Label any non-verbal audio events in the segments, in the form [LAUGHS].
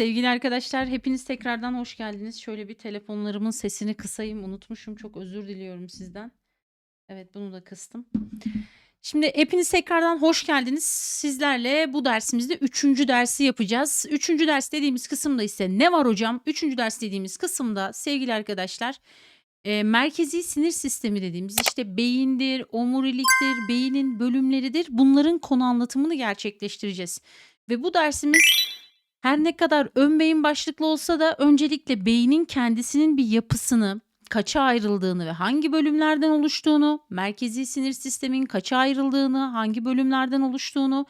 Sevgili arkadaşlar, hepiniz tekrardan hoş geldiniz. Şöyle bir telefonlarımın sesini kısayım, unutmuşum. Çok özür diliyorum sizden. Evet, bunu da kıstım. Şimdi hepiniz tekrardan hoş geldiniz. Sizlerle bu dersimizde üçüncü dersi yapacağız. Üçüncü ders dediğimiz kısımda ise ne var hocam? Üçüncü ders dediğimiz kısımda sevgili arkadaşlar e, merkezi sinir sistemi dediğimiz işte beyindir, omuriliktir, beynin bölümleridir. Bunların konu anlatımını gerçekleştireceğiz. Ve bu dersimiz her ne kadar ön beyin başlıklı olsa da öncelikle beynin kendisinin bir yapısını, kaça ayrıldığını ve hangi bölümlerden oluştuğunu, merkezi sinir sistemin kaça ayrıldığını, hangi bölümlerden oluştuğunu,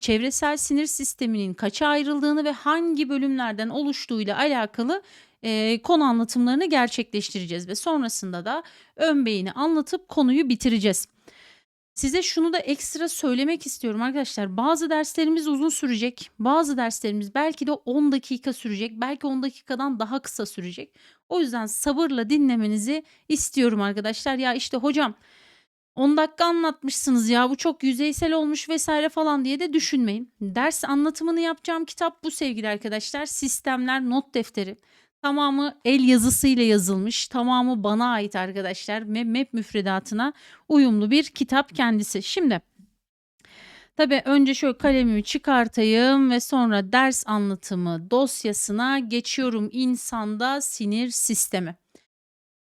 çevresel sinir sisteminin kaça ayrıldığını ve hangi bölümlerden oluştuğuyla alakalı e, konu anlatımlarını gerçekleştireceğiz ve sonrasında da ön beyni anlatıp konuyu bitireceğiz. Size şunu da ekstra söylemek istiyorum arkadaşlar. Bazı derslerimiz uzun sürecek. Bazı derslerimiz belki de 10 dakika sürecek. Belki 10 dakikadan daha kısa sürecek. O yüzden sabırla dinlemenizi istiyorum arkadaşlar. Ya işte hocam 10 dakika anlatmışsınız ya bu çok yüzeysel olmuş vesaire falan diye de düşünmeyin. Ders anlatımını yapacağım kitap bu sevgili arkadaşlar. Sistemler not defteri. Tamamı el yazısıyla yazılmış. Tamamı bana ait arkadaşlar. ve MEP müfredatına uyumlu bir kitap kendisi. Şimdi tabii önce şöyle kalemimi çıkartayım ve sonra ders anlatımı dosyasına geçiyorum. İnsanda sinir sistemi.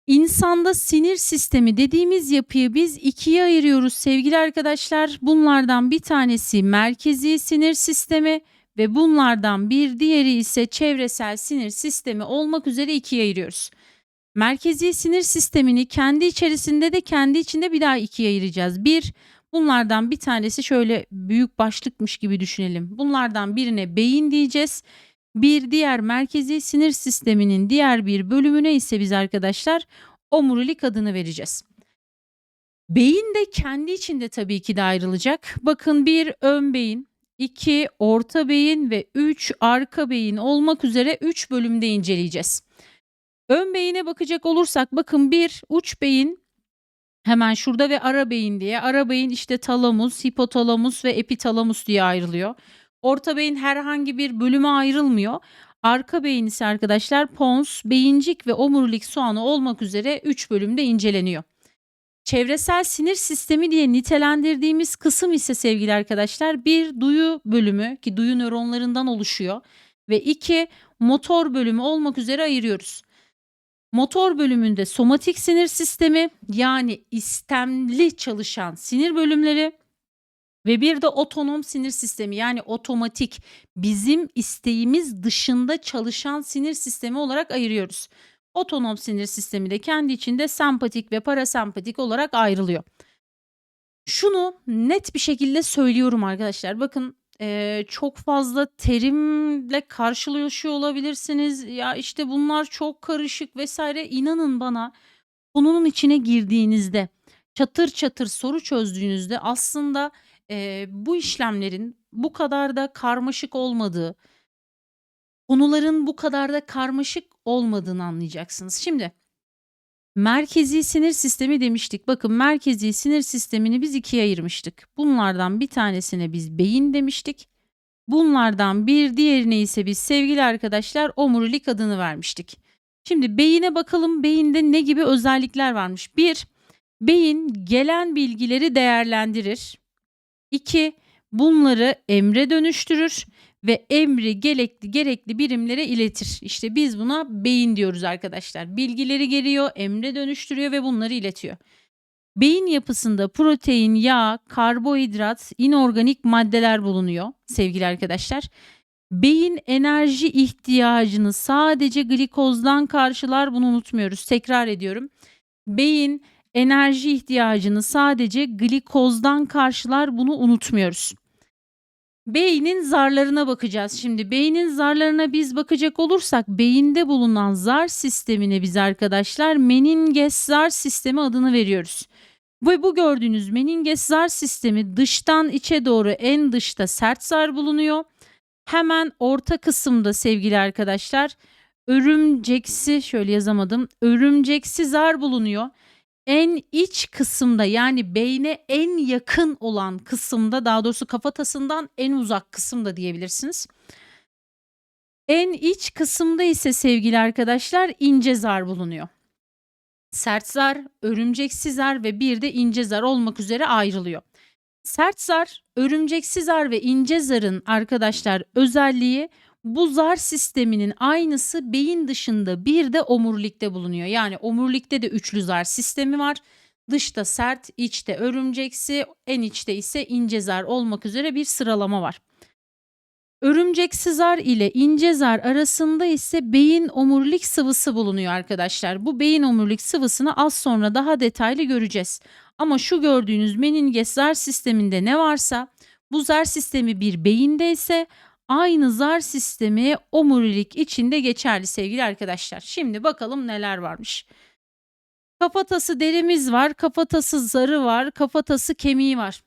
İnsanda sinir sistemi dediğimiz yapıyı biz ikiye ayırıyoruz sevgili arkadaşlar. Bunlardan bir tanesi merkezi sinir sistemi, ve bunlardan bir diğeri ise çevresel sinir sistemi olmak üzere ikiye ayırıyoruz. Merkezi sinir sistemini kendi içerisinde de kendi içinde bir daha ikiye ayıracağız. Bir, bunlardan bir tanesi şöyle büyük başlıkmış gibi düşünelim. Bunlardan birine beyin diyeceğiz. Bir diğer merkezi sinir sisteminin diğer bir bölümüne ise biz arkadaşlar omurilik adını vereceğiz. Beyin de kendi içinde tabii ki de ayrılacak. Bakın bir ön beyin, 2 orta beyin ve 3 arka beyin olmak üzere 3 bölümde inceleyeceğiz. Ön beyine bakacak olursak bakın bir uç beyin hemen şurada ve ara beyin diye. Ara beyin işte talamus, hipotalamus ve epitalamus diye ayrılıyor. Orta beyin herhangi bir bölüme ayrılmıyor. Arka beyin ise arkadaşlar pons, beyincik ve omurilik soğanı olmak üzere 3 bölümde inceleniyor. Çevresel sinir sistemi diye nitelendirdiğimiz kısım ise sevgili arkadaşlar bir duyu bölümü ki duyu nöronlarından oluşuyor ve iki motor bölümü olmak üzere ayırıyoruz. Motor bölümünde somatik sinir sistemi yani istemli çalışan sinir bölümleri ve bir de otonom sinir sistemi yani otomatik bizim isteğimiz dışında çalışan sinir sistemi olarak ayırıyoruz. Otonom sinir sistemi de kendi içinde sempatik ve parasempatik olarak ayrılıyor. Şunu net bir şekilde söylüyorum arkadaşlar. Bakın e, çok fazla terimle karşılaşıyor olabilirsiniz. Ya işte bunlar çok karışık vesaire. İnanın bana konunun içine girdiğinizde çatır çatır soru çözdüğünüzde aslında e, bu işlemlerin bu kadar da karmaşık olmadığı, konuların bu kadar da karmaşık olmadığını anlayacaksınız. Şimdi merkezi sinir sistemi demiştik. Bakın merkezi sinir sistemini biz ikiye ayırmıştık. Bunlardan bir tanesine biz beyin demiştik. Bunlardan bir diğerine ise biz sevgili arkadaşlar omurilik adını vermiştik. Şimdi beyine bakalım beyinde ne gibi özellikler varmış. Bir, beyin gelen bilgileri değerlendirir. İki, bunları emre dönüştürür ve emri gerekli gerekli birimlere iletir. İşte biz buna beyin diyoruz arkadaşlar. Bilgileri geliyor, emre dönüştürüyor ve bunları iletiyor. Beyin yapısında protein, yağ, karbonhidrat, inorganik maddeler bulunuyor sevgili arkadaşlar. Beyin enerji ihtiyacını sadece glikozdan karşılar bunu unutmuyoruz. Tekrar ediyorum. Beyin enerji ihtiyacını sadece glikozdan karşılar bunu unutmuyoruz. Beynin zarlarına bakacağız. Şimdi beynin zarlarına biz bakacak olursak beyinde bulunan zar sistemine biz arkadaşlar meninges zar sistemi adını veriyoruz. Ve bu gördüğünüz meninges zar sistemi dıştan içe doğru en dışta sert zar bulunuyor. Hemen orta kısımda sevgili arkadaşlar örümceksi şöyle yazamadım örümceksi zar bulunuyor en iç kısımda yani beyne en yakın olan kısımda daha doğrusu kafatasından en uzak kısımda diyebilirsiniz. En iç kısımda ise sevgili arkadaşlar ince zar bulunuyor. Sert zar, örümceksiz zar ve bir de ince zar olmak üzere ayrılıyor. Sert zar, örümceksiz zar ve ince zarın arkadaşlar özelliği bu zar sisteminin aynısı beyin dışında bir de omurilikte bulunuyor. Yani omurilikte de üçlü zar sistemi var. Dışta sert, içte örümceksi, en içte ise ince zar olmak üzere bir sıralama var. Örümceksi zar ile ince zar arasında ise beyin omurilik sıvısı bulunuyor arkadaşlar. Bu beyin omurilik sıvısını az sonra daha detaylı göreceğiz. Ama şu gördüğünüz meninges zar sisteminde ne varsa bu zar sistemi bir beyinde ise aynı zar sistemi omurilik içinde geçerli sevgili arkadaşlar. Şimdi bakalım neler varmış. Kafatası derimiz var, kafatası zarı var, kafatası kemiği var.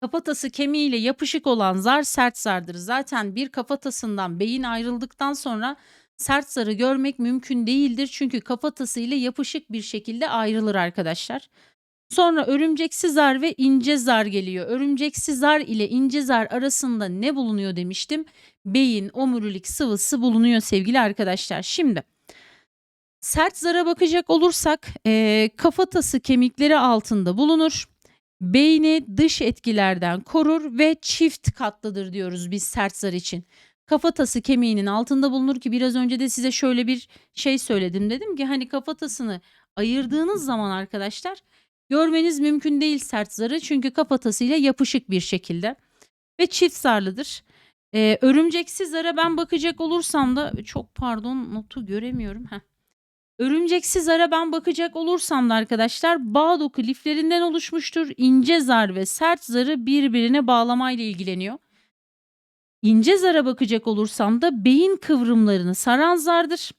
Kafatası kemiğiyle yapışık olan zar sert zardır. Zaten bir kafatasından beyin ayrıldıktan sonra sert zarı görmek mümkün değildir. Çünkü kafatası ile yapışık bir şekilde ayrılır arkadaşlar. Sonra örümceksi zar ve ince zar geliyor. Örümceksi zar ile ince zar arasında ne bulunuyor demiştim? Beyin omurilik sıvısı bulunuyor sevgili arkadaşlar. Şimdi sert zara bakacak olursak e, kafatası kemikleri altında bulunur. Beyni dış etkilerden korur ve çift katlıdır diyoruz biz sert zar için. Kafatası kemiğinin altında bulunur ki biraz önce de size şöyle bir şey söyledim. Dedim ki hani kafatasını ayırdığınız zaman arkadaşlar görmeniz mümkün değil sert zarı çünkü kafatasıyla yapışık bir şekilde ve çift zarlıdır. Ee, örümceksiz zara ben bakacak olursam da çok pardon notu göremiyorum. Heh. Örümceksiz zara ben bakacak olursam da arkadaşlar bağ doku liflerinden oluşmuştur. İnce zar ve sert zarı birbirine bağlamayla ilgileniyor. İnce zara bakacak olursam da beyin kıvrımlarını saran zardır.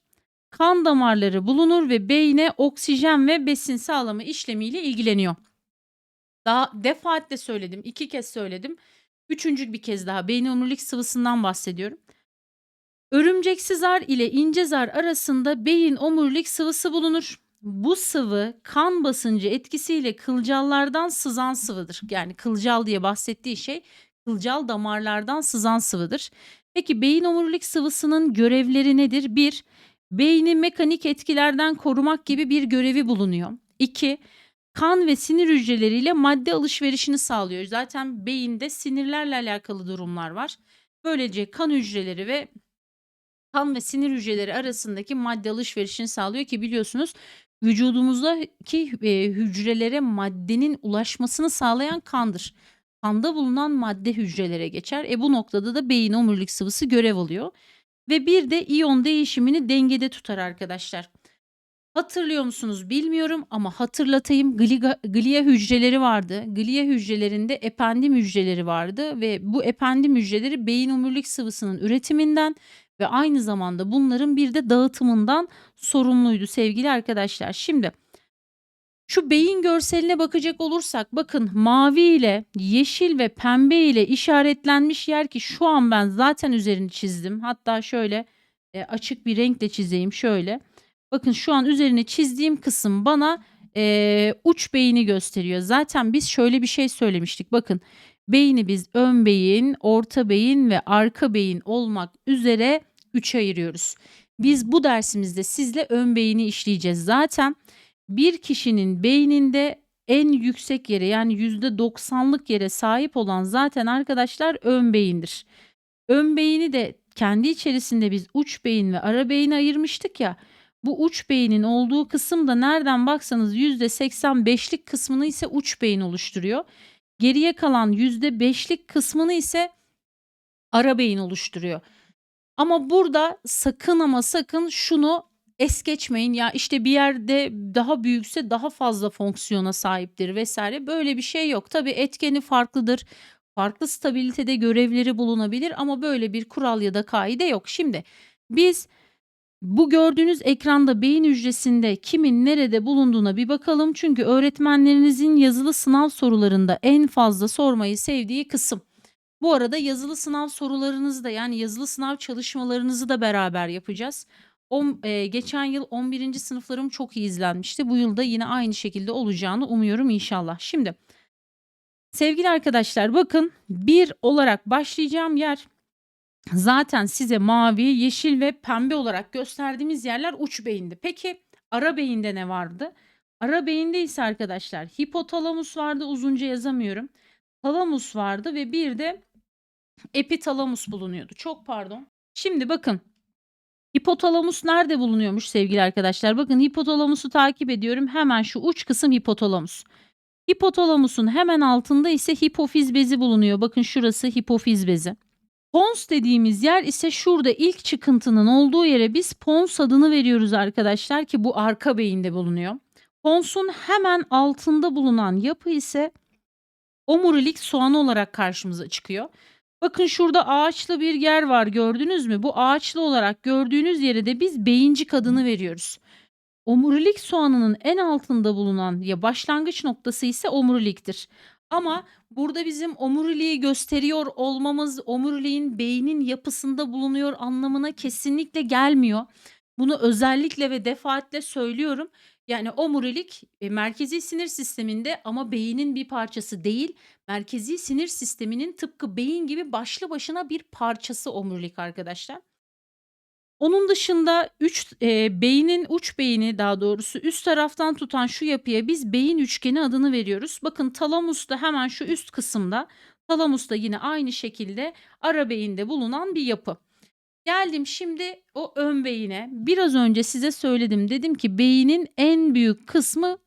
Kan damarları bulunur ve beyne oksijen ve besin sağlama işlemiyle ilgileniyor. Daha defaatle söyledim, iki kez söyledim. Üçüncü bir kez daha beyin omurilik sıvısından bahsediyorum. Örümceksi zar ile ince zar arasında beyin omurilik sıvısı bulunur. Bu sıvı kan basıncı etkisiyle kılcallardan sızan sıvıdır. Yani kılcal diye bahsettiği şey kılcal damarlardan sızan sıvıdır. Peki beyin omurilik sıvısının görevleri nedir? 1. Beyni mekanik etkilerden korumak gibi bir görevi bulunuyor. 2. Kan ve sinir hücreleriyle madde alışverişini sağlıyor. Zaten beyinde sinirlerle alakalı durumlar var. Böylece kan hücreleri ve kan ve sinir hücreleri arasındaki madde alışverişini sağlıyor ki biliyorsunuz vücudumuzdaki e, hücrelere maddenin ulaşmasını sağlayan kandır. Kanda bulunan madde hücrelere geçer. E bu noktada da beyin omurilik sıvısı görev alıyor. Ve bir de iyon değişimini dengede tutar arkadaşlar. Hatırlıyor musunuz bilmiyorum ama hatırlatayım. Gliga, glia hücreleri vardı. Glia hücrelerinde ependim hücreleri vardı ve bu ependim hücreleri beyin omurilik sıvısının üretiminden ve aynı zamanda bunların bir de dağıtımından sorumluydu sevgili arkadaşlar. Şimdi şu beyin görseline bakacak olursak bakın mavi ile yeşil ve pembe ile işaretlenmiş yer ki şu an ben zaten üzerini çizdim. Hatta şöyle e, açık bir renkle çizeyim şöyle. Bakın şu an üzerine çizdiğim kısım bana e, uç beyni gösteriyor. Zaten biz şöyle bir şey söylemiştik. Bakın beyni biz ön beyin, orta beyin ve arka beyin olmak üzere üçe ayırıyoruz. Biz bu dersimizde sizle ön beyni işleyeceğiz. Zaten bir kişinin beyninde en yüksek yere yani %90'lık yere sahip olan zaten arkadaşlar ön beyindir. Ön beyni de kendi içerisinde biz uç beyin ve ara beyni ayırmıştık ya. Bu uç beynin olduğu kısım da nereden baksanız %85'lik kısmını ise uç beyin oluşturuyor. Geriye kalan %5'lik kısmını ise ara beyin oluşturuyor. Ama burada sakın ama sakın şunu es geçmeyin. Ya işte bir yerde daha büyükse daha fazla fonksiyona sahiptir vesaire. Böyle bir şey yok. Tabii etkeni farklıdır. Farklı stabilitede görevleri bulunabilir ama böyle bir kural ya da kaide yok. Şimdi biz bu gördüğünüz ekranda beyin hücresinde kimin nerede bulunduğuna bir bakalım. Çünkü öğretmenlerinizin yazılı sınav sorularında en fazla sormayı sevdiği kısım. Bu arada yazılı sınav sorularınızı da yani yazılı sınav çalışmalarınızı da beraber yapacağız. On, e, geçen yıl 11. sınıflarım çok iyi izlenmişti. Bu yılda yine aynı şekilde olacağını umuyorum inşallah. Şimdi sevgili arkadaşlar bakın bir olarak başlayacağım yer zaten size mavi, yeşil ve pembe olarak gösterdiğimiz yerler uç beyindi. Peki ara beyinde ne vardı? Ara beyinde ise arkadaşlar hipotalamus vardı uzunca yazamıyorum. Talamus vardı ve bir de epitalamus bulunuyordu. Çok pardon. Şimdi bakın Hipotalamus nerede bulunuyormuş sevgili arkadaşlar? Bakın hipotalamusu takip ediyorum. Hemen şu uç kısım hipotalamus. Hipotalamusun hemen altında ise hipofiz bezi bulunuyor. Bakın şurası hipofiz bezi. Pons dediğimiz yer ise şurada ilk çıkıntının olduğu yere biz pons adını veriyoruz arkadaşlar ki bu arka beyinde bulunuyor. Ponsun hemen altında bulunan yapı ise omurilik soğanı olarak karşımıza çıkıyor. Bakın şurada ağaçlı bir yer var gördünüz mü? Bu ağaçlı olarak gördüğünüz yere de biz beyincik adını veriyoruz. Omurilik soğanının en altında bulunan ya başlangıç noktası ise omuriliktir. Ama burada bizim omuriliği gösteriyor olmamız omuriliğin beynin yapısında bulunuyor anlamına kesinlikle gelmiyor. Bunu özellikle ve defaatle söylüyorum. Yani omurilik e, merkezi sinir sisteminde ama beynin bir parçası değil. Merkezi sinir sisteminin tıpkı beyin gibi başlı başına bir parçası omurilik arkadaşlar. Onun dışında üç, e, beynin uç beyni daha doğrusu üst taraftan tutan şu yapıya biz beyin üçgeni adını veriyoruz. Bakın talamus da hemen şu üst kısımda. Talamus da yine aynı şekilde ara beyinde bulunan bir yapı. Geldim şimdi o ön beyine. Biraz önce size söyledim. Dedim ki beynin en büyük kısmı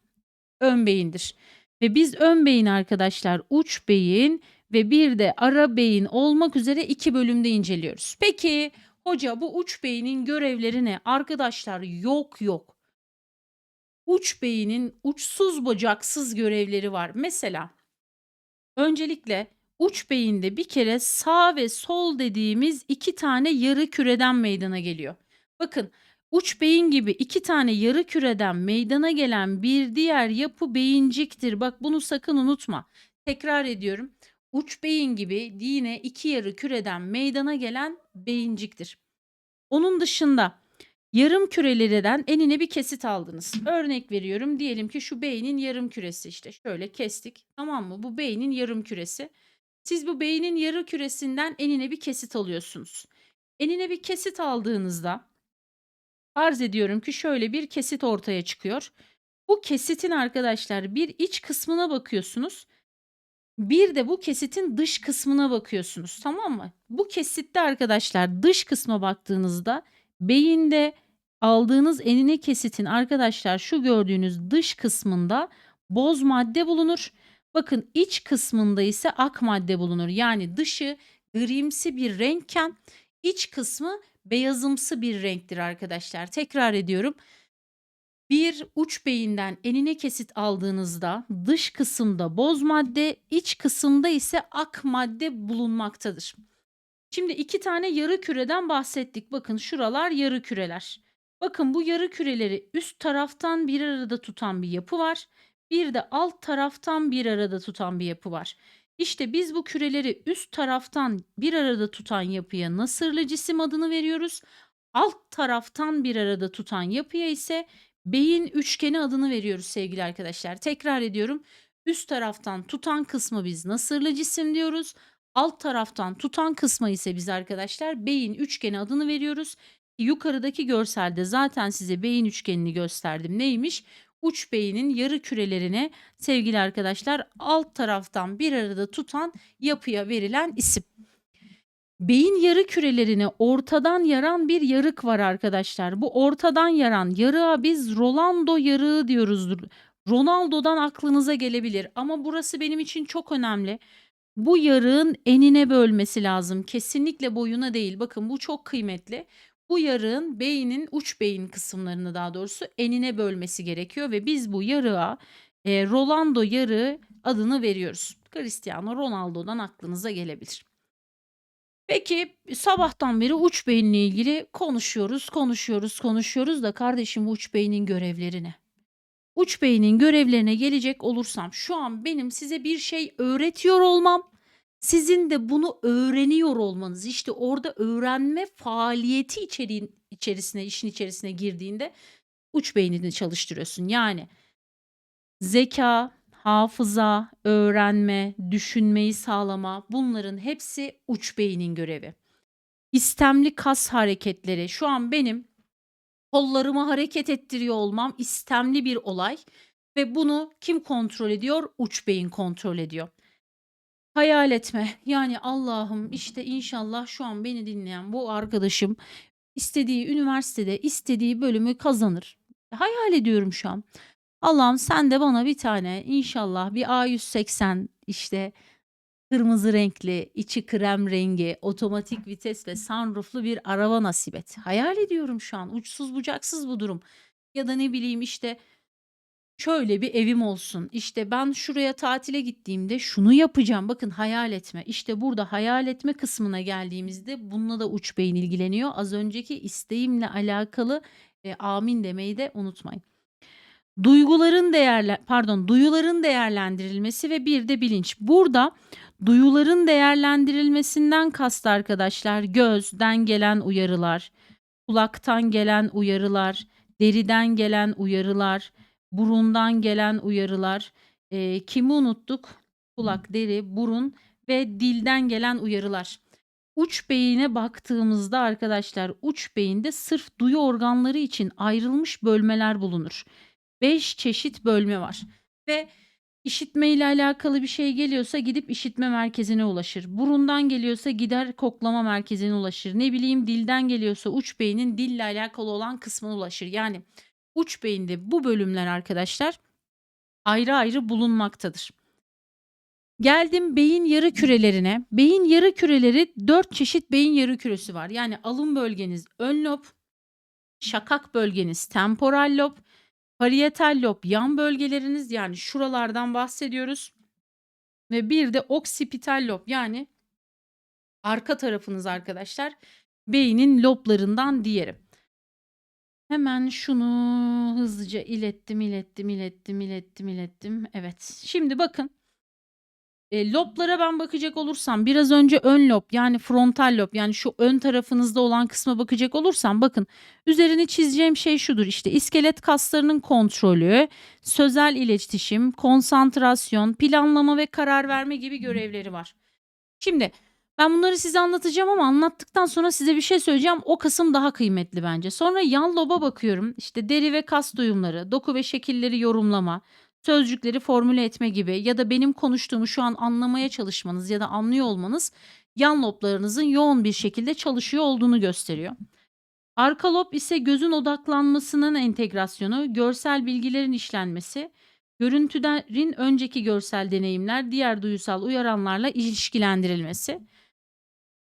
ön beyindir. Ve biz ön beyin arkadaşlar uç beyin ve bir de ara beyin olmak üzere iki bölümde inceliyoruz. Peki hoca bu uç beynin görevleri ne? Arkadaşlar yok yok. Uç beynin uçsuz bucaksız görevleri var. Mesela öncelikle uç beyinde bir kere sağ ve sol dediğimiz iki tane yarı küreden meydana geliyor. Bakın uç beyin gibi iki tane yarı küreden meydana gelen bir diğer yapı beyinciktir. Bak bunu sakın unutma. Tekrar ediyorum. Uç beyin gibi yine iki yarı küreden meydana gelen beyinciktir. Onun dışında yarım kürelerden enine bir kesit aldınız. Örnek veriyorum diyelim ki şu beynin yarım küresi işte şöyle kestik tamam mı? Bu beynin yarım küresi. Siz bu beynin yarı küresinden enine bir kesit alıyorsunuz. Enine bir kesit aldığınızda farz ediyorum ki şöyle bir kesit ortaya çıkıyor. Bu kesitin arkadaşlar bir iç kısmına bakıyorsunuz. Bir de bu kesitin dış kısmına bakıyorsunuz tamam mı? Bu kesitte arkadaşlar dış kısma baktığınızda beyinde aldığınız enine kesitin arkadaşlar şu gördüğünüz dış kısmında boz madde bulunur. Bakın iç kısmında ise ak madde bulunur. Yani dışı grimsi bir renkken iç kısmı beyazımsı bir renktir arkadaşlar. Tekrar ediyorum. Bir uç beyinden enine kesit aldığınızda dış kısımda boz madde, iç kısımda ise ak madde bulunmaktadır. Şimdi iki tane yarı küreden bahsettik. Bakın şuralar yarı küreler. Bakın bu yarı küreleri üst taraftan bir arada tutan bir yapı var. Bir de alt taraftan bir arada tutan bir yapı var. İşte biz bu küreleri üst taraftan bir arada tutan yapıya nasırlı cisim adını veriyoruz. Alt taraftan bir arada tutan yapıya ise beyin üçgeni adını veriyoruz sevgili arkadaşlar. Tekrar ediyorum. Üst taraftan tutan kısmı biz nasırlı cisim diyoruz. Alt taraftan tutan kısmı ise biz arkadaşlar beyin üçgeni adını veriyoruz. Yukarıdaki görselde zaten size beyin üçgenini gösterdim. Neymiş? Uç beynin yarı kürelerine sevgili arkadaşlar alt taraftan bir arada tutan yapıya verilen isim. Beyin yarı kürelerini ortadan yaran bir yarık var arkadaşlar. Bu ortadan yaran yarığa biz Rolando yarığı diyoruz. Ronaldo'dan aklınıza gelebilir ama burası benim için çok önemli. Bu yarığın enine bölmesi lazım. Kesinlikle boyuna değil. Bakın bu çok kıymetli. Bu yarığın beynin uç beyin kısımlarını daha doğrusu enine bölmesi gerekiyor ve biz bu yarığa e, Rolando yarığı adını veriyoruz. Cristiano Ronaldo'dan aklınıza gelebilir. Peki sabahtan beri uç beyinle ilgili konuşuyoruz, konuşuyoruz, konuşuyoruz da kardeşim uç beynin görevleri ne? Uç beynin görevlerine gelecek olursam şu an benim size bir şey öğretiyor olmam sizin de bunu öğreniyor olmanız, işte orada öğrenme faaliyeti içeriğin içerisine, işin içerisine girdiğinde uç beynini çalıştırıyorsun. Yani zeka, hafıza, öğrenme, düşünmeyi sağlama bunların hepsi uç beynin görevi. istemli kas hareketleri. Şu an benim kollarımı hareket ettiriyor olmam istemli bir olay ve bunu kim kontrol ediyor? Uç beyin kontrol ediyor. Hayal etme. Yani Allah'ım işte inşallah şu an beni dinleyen bu arkadaşım istediği üniversitede istediği bölümü kazanır. Hayal ediyorum şu an. Allah'ım sen de bana bir tane inşallah bir A180 işte kırmızı renkli, içi krem rengi, otomatik vites ve sunrooflu bir araba nasip et. Hayal ediyorum şu an. Uçsuz bucaksız bu durum. Ya da ne bileyim işte şöyle bir evim olsun. İşte ben şuraya tatile gittiğimde şunu yapacağım. Bakın hayal etme. İşte burada hayal etme kısmına geldiğimizde bununla da uç beyin ilgileniyor. Az önceki isteğimle alakalı e, amin demeyi de unutmayın. Duyguların değerle pardon, duyuların değerlendirilmesi ve bir de bilinç. Burada duyuların değerlendirilmesinden kastı arkadaşlar gözden gelen uyarılar, kulaktan gelen uyarılar, deriden gelen uyarılar, burundan gelen uyarılar. Eee, kimi unuttuk? Kulak, deri, burun ve dilden gelen uyarılar. Uç beyine baktığımızda arkadaşlar uç beyinde sırf duyu organları için ayrılmış bölmeler bulunur. 5 çeşit bölme var ve işitme ile alakalı bir şey geliyorsa gidip işitme merkezine ulaşır. Burundan geliyorsa gider koklama merkezine ulaşır. Ne bileyim dilden geliyorsa uç beynin dille alakalı olan kısmına ulaşır. Yani uç beyinde bu bölümler arkadaşlar ayrı ayrı bulunmaktadır. Geldim beyin yarı kürelerine. Beyin yarı küreleri 4 çeşit beyin yarı küresi var. Yani alın bölgeniz ön lob, şakak bölgeniz temporal lob, parietal lob yan bölgeleriniz yani şuralardan bahsediyoruz. Ve bir de oksipital lob yani arka tarafınız arkadaşlar beynin loblarından diğeri. Hemen şunu hızlıca ilettim, ilettim, ilettim, ilettim, ilettim. Evet. Şimdi bakın. E, loblara ben bakacak olursam biraz önce ön lob yani frontal lob yani şu ön tarafınızda olan kısma bakacak olursam bakın üzerini çizeceğim şey şudur işte iskelet kaslarının kontrolü, sözel iletişim, konsantrasyon, planlama ve karar verme gibi görevleri var. Şimdi ben bunları size anlatacağım ama anlattıktan sonra size bir şey söyleyeceğim. O kısım daha kıymetli bence. Sonra yan loba bakıyorum. İşte deri ve kas duyumları, doku ve şekilleri yorumlama, sözcükleri formüle etme gibi ya da benim konuştuğumu şu an anlamaya çalışmanız ya da anlıyor olmanız yan loblarınızın yoğun bir şekilde çalışıyor olduğunu gösteriyor. Arka lob ise gözün odaklanmasının entegrasyonu, görsel bilgilerin işlenmesi, görüntülerin önceki görsel deneyimler diğer duyusal uyaranlarla ilişkilendirilmesi.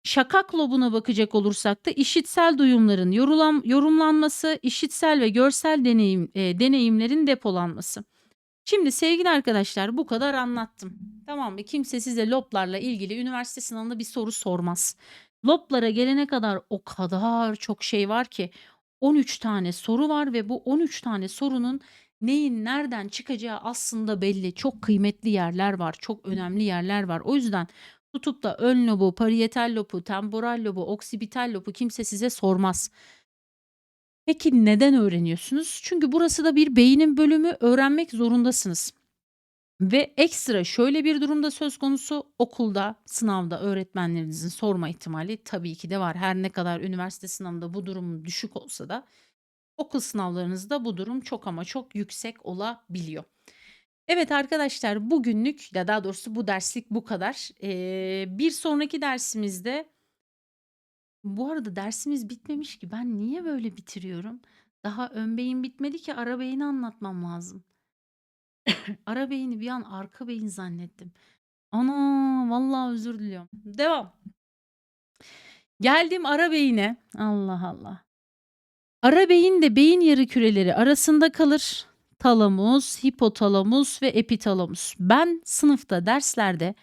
Şakak lobuna bakacak olursak da işitsel duyumların yorulan, yorumlanması, işitsel ve görsel deneyim, e, deneyimlerin depolanması. Şimdi sevgili arkadaşlar bu kadar anlattım. Tamam mı? Kimse size loblarla ilgili üniversite sınavında bir soru sormaz. Loblara gelene kadar o kadar çok şey var ki 13 tane soru var ve bu 13 tane sorunun neyin nereden çıkacağı aslında belli. Çok kıymetli yerler var, çok önemli yerler var. O yüzden tutup da ön lobu, parietal lobu, temporal lobu, oksipital lobu kimse size sormaz. Peki neden öğreniyorsunuz? Çünkü burası da bir beynin bölümü öğrenmek zorundasınız. Ve ekstra şöyle bir durumda söz konusu okulda, sınavda öğretmenlerinizin sorma ihtimali tabii ki de var. Her ne kadar üniversite sınavında bu durum düşük olsa da okul sınavlarınızda bu durum çok ama çok yüksek olabiliyor. Evet arkadaşlar bugünlük ya daha doğrusu bu derslik bu kadar. Ee, bir sonraki dersimizde bu arada dersimiz bitmemiş ki ben niye böyle bitiriyorum? Daha ön beyin bitmedi ki ara beyni anlatmam lazım. [LAUGHS] Ara beyni bir an arka beyin zannettim. Ana vallahi özür diliyorum. Devam. Geldim ara beyine. Allah Allah. Ara beyin de beyin yarı küreleri arasında kalır. Talamus, hipotalamus ve epitalamus. Ben sınıfta derslerde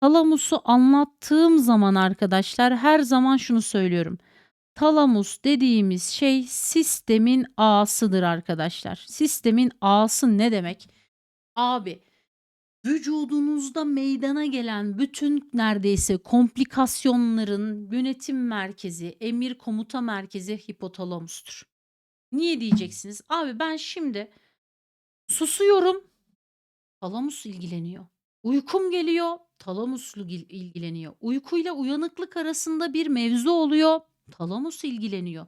talamusu anlattığım zaman arkadaşlar her zaman şunu söylüyorum. Talamus dediğimiz şey sistemin ağasıdır arkadaşlar. Sistemin ağası ne demek? Abi vücudunuzda meydana gelen bütün neredeyse komplikasyonların yönetim merkezi, emir komuta merkezi hipotalamustur. Niye diyeceksiniz? Abi ben şimdi susuyorum. Talamus ilgileniyor. Uykum geliyor, talamus ilgi- ilgileniyor. Uykuyla uyanıklık arasında bir mevzu oluyor, talamus ilgileniyor.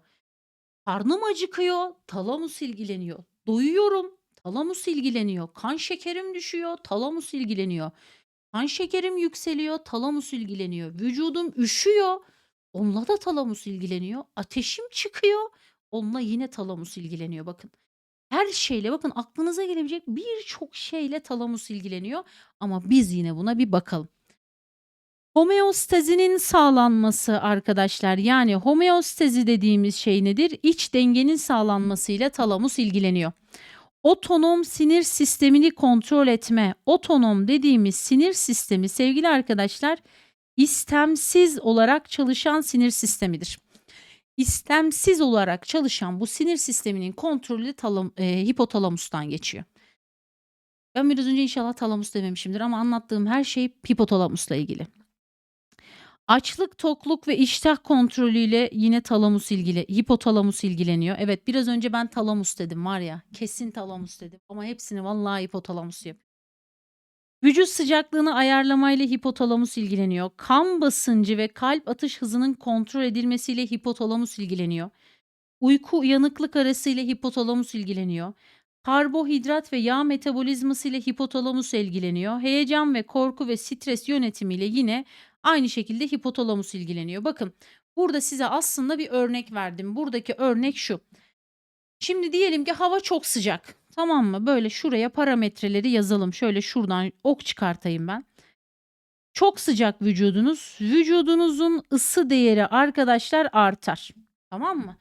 Karnım acıkıyor, talamus ilgileniyor. Doyuyorum, talamus ilgileniyor. Kan şekerim düşüyor, talamus ilgileniyor. Kan şekerim yükseliyor, talamus ilgileniyor. Vücudum üşüyor, onunla da talamus ilgileniyor. Ateşim çıkıyor, onunla yine talamus ilgileniyor. Bakın her şeyle bakın aklınıza gelebilecek birçok şeyle talamus ilgileniyor. Ama biz yine buna bir bakalım. Homeostazinin sağlanması arkadaşlar yani homeostazi dediğimiz şey nedir? İç dengenin sağlanmasıyla talamus ilgileniyor. Otonom sinir sistemini kontrol etme. Otonom dediğimiz sinir sistemi sevgili arkadaşlar istemsiz olarak çalışan sinir sistemidir. İstemsiz olarak çalışan bu sinir sisteminin kontrolü talam, e, hipotalamustan geçiyor. Ben biraz önce inşallah talamus dememişimdir ama anlattığım her şey hipotalamusla ilgili. Açlık, tokluk ve iştah kontrolüyle yine talamus ilgili, hipotalamus ilgileniyor. Evet biraz önce ben talamus dedim var ya kesin talamus dedim ama hepsini vallahi hipotalamus yapıyor. Vücut sıcaklığını ayarlamayla hipotalamus ilgileniyor. Kan basıncı ve kalp atış hızının kontrol edilmesiyle hipotalamus ilgileniyor. Uyku uyanıklık arasıyla hipotalamus ilgileniyor. Karbohidrat ve yağ metabolizması ile hipotalamus ilgileniyor. Heyecan ve korku ve stres yönetimiyle yine aynı şekilde hipotalamus ilgileniyor. Bakın burada size aslında bir örnek verdim. Buradaki örnek şu. Şimdi diyelim ki hava çok sıcak. Tamam mı? Böyle şuraya parametreleri yazalım. Şöyle şuradan ok çıkartayım ben. Çok sıcak vücudunuz. Vücudunuzun ısı değeri arkadaşlar artar. Tamam mı?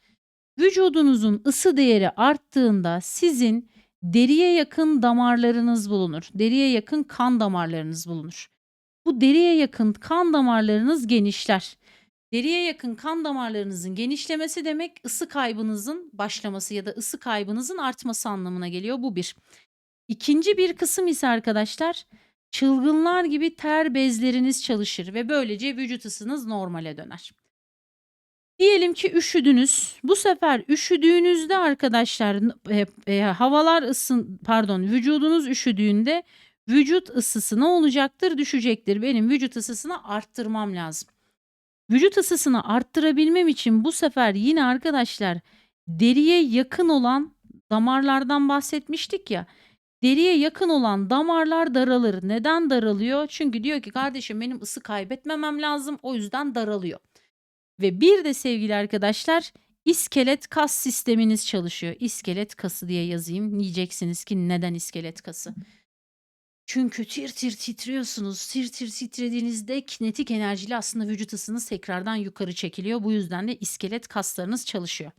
Vücudunuzun ısı değeri arttığında sizin deriye yakın damarlarınız bulunur. Deriye yakın kan damarlarınız bulunur. Bu deriye yakın kan damarlarınız genişler. Deriye yakın kan damarlarınızın genişlemesi demek ısı kaybınızın başlaması ya da ısı kaybınızın artması anlamına geliyor. Bu bir. İkinci bir kısım ise arkadaşlar çılgınlar gibi ter bezleriniz çalışır ve böylece vücut ısınız normale döner. Diyelim ki üşüdünüz. Bu sefer üşüdüğünüzde arkadaşlar e, e, havalar ısın pardon vücudunuz üşüdüğünde vücut ısısı ne olacaktır? Düşecektir. Benim vücut ısısını arttırmam lazım. Vücut ısısını arttırabilmem için bu sefer yine arkadaşlar deriye yakın olan damarlardan bahsetmiştik ya. Deriye yakın olan damarlar daralır. Neden daralıyor? Çünkü diyor ki kardeşim benim ısı kaybetmemem lazım. O yüzden daralıyor. Ve bir de sevgili arkadaşlar iskelet kas sisteminiz çalışıyor. İskelet kası diye yazayım. Diyeceksiniz ki neden iskelet kası? Çünkü tir tir titriyorsunuz. Tir tir titrediğinizde kinetik enerjiyle aslında vücut ısınız tekrardan yukarı çekiliyor. Bu yüzden de iskelet kaslarınız çalışıyor.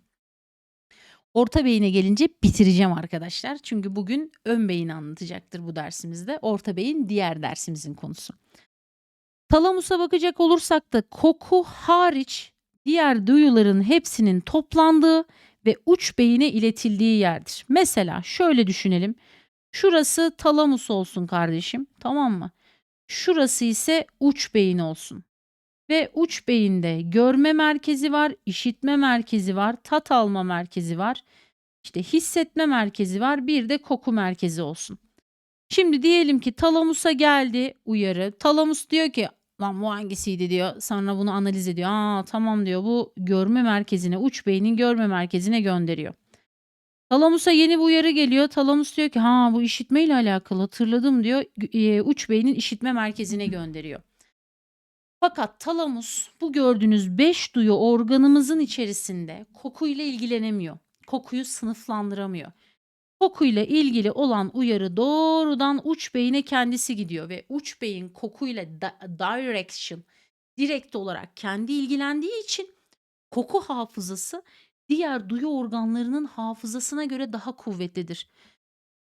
Orta beyine gelince bitireceğim arkadaşlar. Çünkü bugün ön beyni anlatacaktır bu dersimizde. Orta beyin diğer dersimizin konusu. Talamusa bakacak olursak da koku hariç diğer duyuların hepsinin toplandığı ve uç beyine iletildiği yerdir. Mesela şöyle düşünelim. Şurası talamus olsun kardeşim. Tamam mı? Şurası ise uç beyin olsun. Ve uç beyinde görme merkezi var, işitme merkezi var, tat alma merkezi var. işte hissetme merkezi var, bir de koku merkezi olsun. Şimdi diyelim ki talamusa geldi uyarı. Talamus diyor ki lan bu hangisiydi diyor. Sonra bunu analiz ediyor. Aa tamam diyor bu görme merkezine, uç beynin görme merkezine gönderiyor. Talamus'a yeni bir uyarı geliyor. Talamus diyor ki ha bu işitme ile alakalı hatırladım diyor. E, uç beynin işitme merkezine gönderiyor. Fakat talamus bu gördüğünüz 5 duyu organımızın içerisinde kokuyla ilgilenemiyor. Kokuyu sınıflandıramıyor. Kokuyla ilgili olan uyarı doğrudan uç beyine kendisi gidiyor ve uç beyin kokuyla direction direkt olarak kendi ilgilendiği için koku hafızası diğer duyu organlarının hafızasına göre daha kuvvetlidir.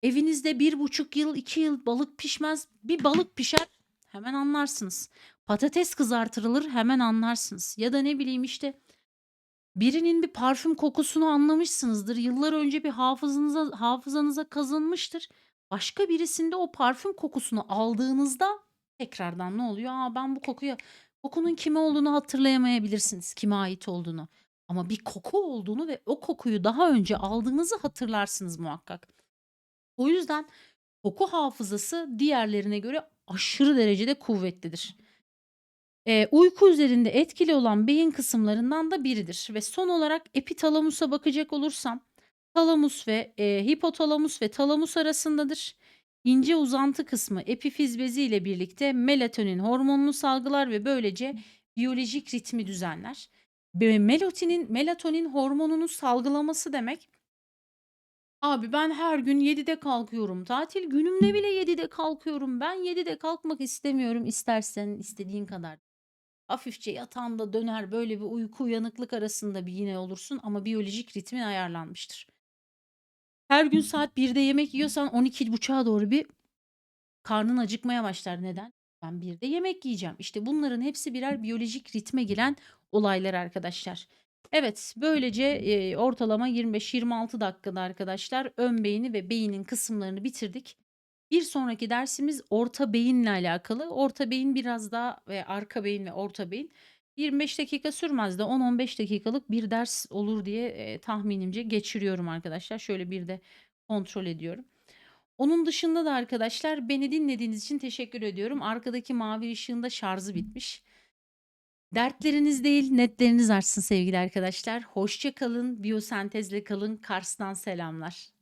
Evinizde bir buçuk yıl, iki yıl balık pişmez. Bir balık pişer hemen anlarsınız. Patates kızartılır hemen anlarsınız. Ya da ne bileyim işte birinin bir parfüm kokusunu anlamışsınızdır. Yıllar önce bir hafızanıza, hafızanıza kazınmıştır. Başka birisinde o parfüm kokusunu aldığınızda tekrardan ne oluyor? Aa ben bu kokuyu kokunun kime olduğunu hatırlayamayabilirsiniz. Kime ait olduğunu. Ama bir koku olduğunu ve o kokuyu daha önce aldığınızı hatırlarsınız muhakkak. O yüzden koku hafızası diğerlerine göre aşırı derecede kuvvetlidir. Eee, uyku üzerinde etkili olan beyin kısımlarından da biridir ve son olarak epitalamusa bakacak olursam talamus ve, eee, hipotalamus ve talamus arasındadır. İnce uzantı kısmı epifiz bezi ile birlikte melatonin hormonunu salgılar ve böylece biyolojik ritmi düzenler. Be melotinin melatonin hormonunu salgılaması demek Abi ben her gün 7'de kalkıyorum. Tatil günümde bile 7'de kalkıyorum. Ben 7'de kalkmak istemiyorum. İstersen istediğin kadar. Hafifçe yatağında döner böyle bir uyku uyanıklık arasında bir yine olursun ama biyolojik ritmin ayarlanmıştır. Her gün saat 1'de yemek yiyorsan 12.30'a doğru bir karnın acıkmaya başlar. Neden? Ben 1'de yemek yiyeceğim. İşte bunların hepsi birer biyolojik ritme giren olaylar arkadaşlar. Evet, böylece eee, ortalama 25-26 dakikada arkadaşlar ön beyni ve beynin kısımlarını bitirdik. Bir sonraki dersimiz orta beyinle alakalı. Orta beyin biraz daha ve arka beyin ve orta beyin 25 dakika sürmez de 10-15 dakikalık bir ders olur diye eee, tahminimce geçiriyorum arkadaşlar. Şöyle bir de kontrol ediyorum. Onun dışında da arkadaşlar beni dinlediğiniz için teşekkür ediyorum. Arkadaki mavi ışığın da şarjı bitmiş. Dertleriniz değil, netleriniz artsın sevgili arkadaşlar. Hoşça kalın, biyosentezle kalın. Kars'tan selamlar.